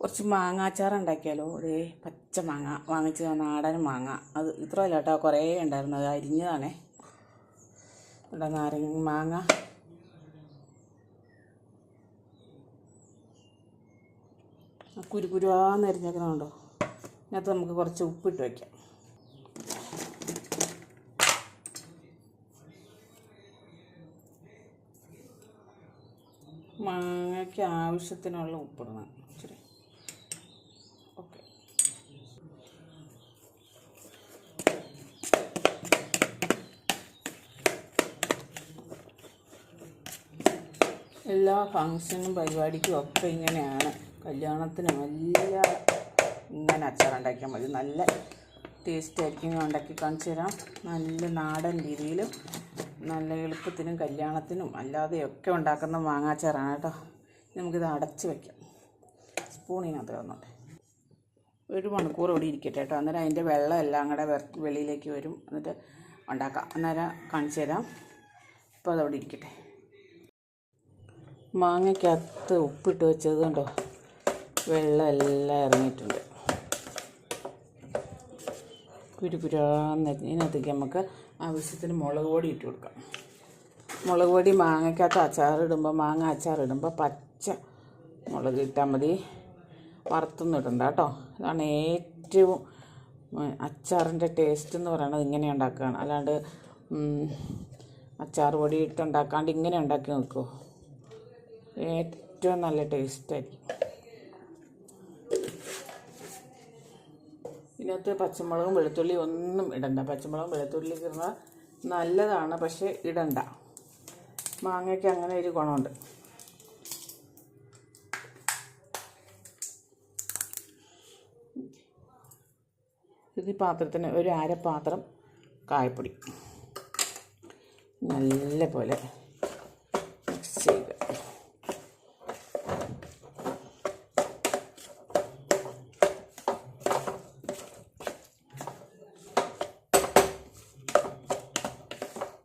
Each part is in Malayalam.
കുറച്ച് മാങ്ങാച്ചാർ ഉണ്ടാക്കിയാലോ അതേ പച്ച മാങ്ങ. വാങ്ങിച്ച നാടൻ മാങ്ങ. അത് ഇത്ര അല്ല കേട്ടോ കുറേ ഉണ്ടായിരുന്നു. അത് അരിഞ്ഞതാണേ. ഇവിടെ നാരങ്ങ മാങ്ങ. കുരുകുരുവാന്ന് അരിഞ്ഞേക്കണമുണ്ടോ ഇതിനകത്ത് നമുക്ക് കുറച്ച് ഉപ്പിട്ട് വയ്ക്കാം. മാങ്ങയ്ക്ക് ആവശ്യത്തിനുള്ള ഉപ്പിടണം. എല്ലാ ഫങ്ഷനും പരിപാടിക്കും ഒക്കെ ഇങ്ങനെയാണ്. കല്യാണത്തിനും എല്ലാം ഇങ്ങനെ അച്ചാറുണ്ടാക്കിയാൽ മതി. നല്ല ടേസ്റ്റ് ആയിരിക്കും ഉണ്ടാക്കി കാണിച്ചു തരാം. നല്ല നാടൻ രീതിയിലും നല്ല എളുപ്പത്തിനും കല്യാണത്തിനും അല്ലാതെയൊക്കെ ഉണ്ടാക്കുന്ന മാങ്ങാച്ചാറാണ് കേട്ടോ. നമുക്കിത് അടച്ച് വയ്ക്കാം സ്പൂണിനകത്ത് വന്നോട്ടെ. ഒരു മണിക്കൂർ ഇവിടെ ഇരിക്കട്ടെ കേട്ടോ. അന്നേരം അതിന്റെ വെള്ളം എല്ലാം കൂടെ വെ വെളിയിലേക്ക് വരും. എന്നിട്ട് ഉണ്ടാക്കാം. അന്നേരം കാണിച്ചു തരാം. ഇപ്പോൾ അതവിടെ ഇരിക്കട്ടെ. മാങ്ങയ്ക്കകത്ത് ഉപ്പിട്ട് വെച്ചത് കണ്ടോ? വെള്ളം എല്ലാം ഇറങ്ങിയിട്ടുണ്ട്. കുരുകുരാന്ന് ഇതിനകത്തേക്ക് നമുക്ക് ആവശ്യത്തിന് മുളക് പൊടി ഇട്ട് കൊടുക്കാം. മുളക് പൊടി മാങ്ങയ്ക്കകത്ത് അച്ചാറിടുമ്പോൾ മാങ്ങ അച്ചാറിടുമ്പോൾ പച്ച മുളക് ഇട്ടാൽ മതി. വറുത്തൊന്നും ഇടണ്ട കേട്ടോ. ഇതാണ് ഏറ്റവും അച്ചാറിന്റെ ടേസ്റ്റ് എന്ന് പറയുന്നത് ഇങ്ങനെ ഉണ്ടാക്കുകയാണ്. അല്ലാണ്ട് അച്ചാർ പൊടി ഇട്ടുണ്ടാക്കാണ്ട് ഇങ്ങനെ ഉണ്ടാക്കി നോക്കുമോ ഏറ്റവും നല്ല ടേസ്റ്റായിരിക്കും ഇതിനകത്ത് പച്ചമുളകും വെളുത്തുള്ളി ഒന്നും ഇടണ്ട. പച്ചമുളകും വെളുത്തുള്ളി ഇടുന്നത് നല്ലതാണ് പക്ഷേ ഇടണ്ട. മാങ്ങയ്ക്ക് അങ്ങനെ ഒരു ഗുണമുണ്ട്. ഇത് പാത്രത്തിന് ഒരു അര പാത്രം കായപ്പൊടി. നല്ല പോലെ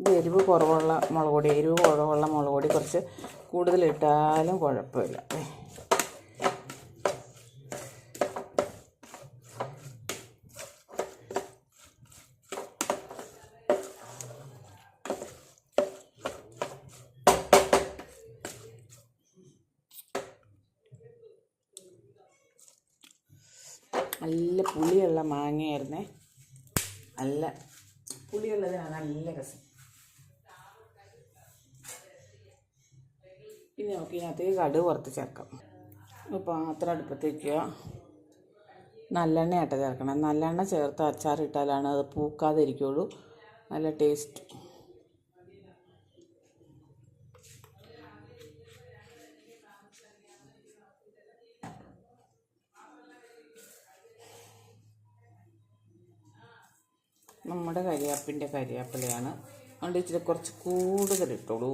ഇത് എരിവ് കുറവുള്ള മുളക് പൊടി എരിവ് കുറവുള്ള മുളക് പൊടി കുറച്ച് കൂടുതലിട്ടാലും കുഴപ്പമില്ല. നല്ല പുളിയുള്ള മാങ്ങയായിരുന്നേ നല്ല പുളിയുള്ളതിനാണ് നല്ല രസം ഇനി നമുക്ക് ഇതിനകത്ത് കടുക് വറുത്ത് ചേർക്കാം. ഒരു പാത്രം അടുപ്പത്ത് വയ്ക്കുക നല്ലെണ്ണയായിട്ട് ചേർക്കണം നല്ലെണ്ണ ചേർത്ത് അച്ചാറിട്ടാലാണ് അത് പൂക്കാതെ ഇരിക്കുള്ളൂ നല്ല ടേസ്റ്റ് നമ്മുടെ കരിയാപ്പിന്റെ കരിയാപ്പിലയാണ്. അതുകൊണ്ട് ഇച്ചിരി കുറച്ച് കൂടുതൽ ഇട്ടോളൂ.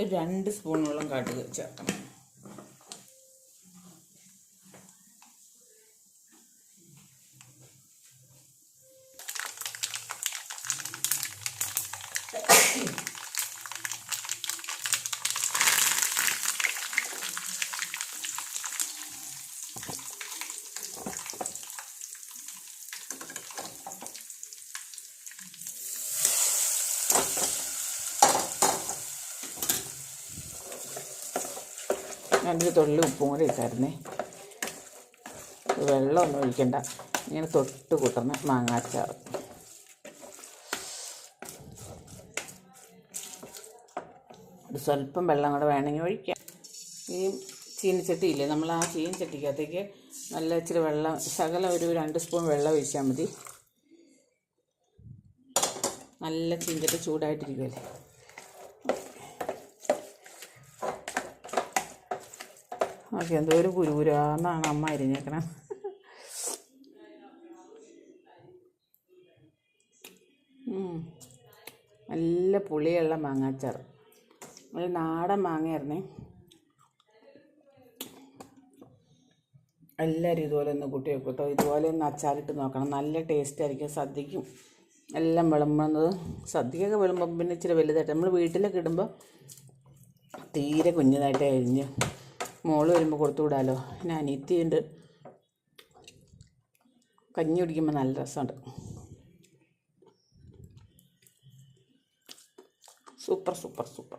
ഒരു രണ്ട് സ്പൂണോളം കടുക് ചേർക്കണം. രണ്ടൊരു തുള്ളി ഉപ്പും കൂടി ഇട്ടായിരുന്നേ. വെള്ളമൊന്നും ഒഴിക്കണ്ട. ഇങ്ങനെ തൊട്ട് കൂട്ടുന്ന മാങ്ങാച്ചാർ. ഒരു സ്വല്പം വെള്ളം കൂടെ വേണമെങ്കിൽ ഒഴിക്കാം. ഈ ചീനിച്ചട്ടി ഇല്ലേ നമ്മൾ ആ ചീനിച്ചട്ടിക്കകത്തേക്ക് നല്ല ഇച്ചിരി വെള്ളം ശകലം ഒരു രണ്ട് സ്പൂൺ വെള്ളം ഒഴിച്ചാൽ മതി. നല്ല ചീനിച്ചട്ടി ചൂടായിട്ടിരിക്കുമല്ലേ ഓക്കെ എന്തോ ഒരു കുരുകുരാന്നാണ് അമ്മ അരിഞ്ഞേക്കണം. നല്ല പുളിയുള്ള മാങ്ങാച്ചാർ. ഒരു നാടൻ മാങ്ങയായിരുന്നേ. എല്ലാവരും ഇതുപോലെ ഒന്ന് കൂട്ടി വെക്കും കേട്ടോ ഇതുപോലെ ഒന്ന് അച്ചാറിട്ട് നോക്കണം. നല്ല ടേസ്റ്റ് ആയിരിക്കും. സദ്യക്കും എല്ലാം വിളമ്പുന്നത്. സദ്യയൊക്കെ വിളമ്പുമ്പോൾ പിന്നെ ഇച്ചിരി വലുതായിട്ട്. നമ്മൾ വീട്ടിലൊക്കെ ഇടുമ്പോൾ തീരെ കുഞ്ഞതായിട്ട് കഴിഞ്ഞ് മോൾ വരുമ്പോൾ കൊടുത്തു വിടാമല്ലോ പിന്നെ അനിയത്തിയുണ്ട് കഞ്ഞി കുടിക്കുമ്പോൾ നല്ല രസമുണ്ട്. Super super super.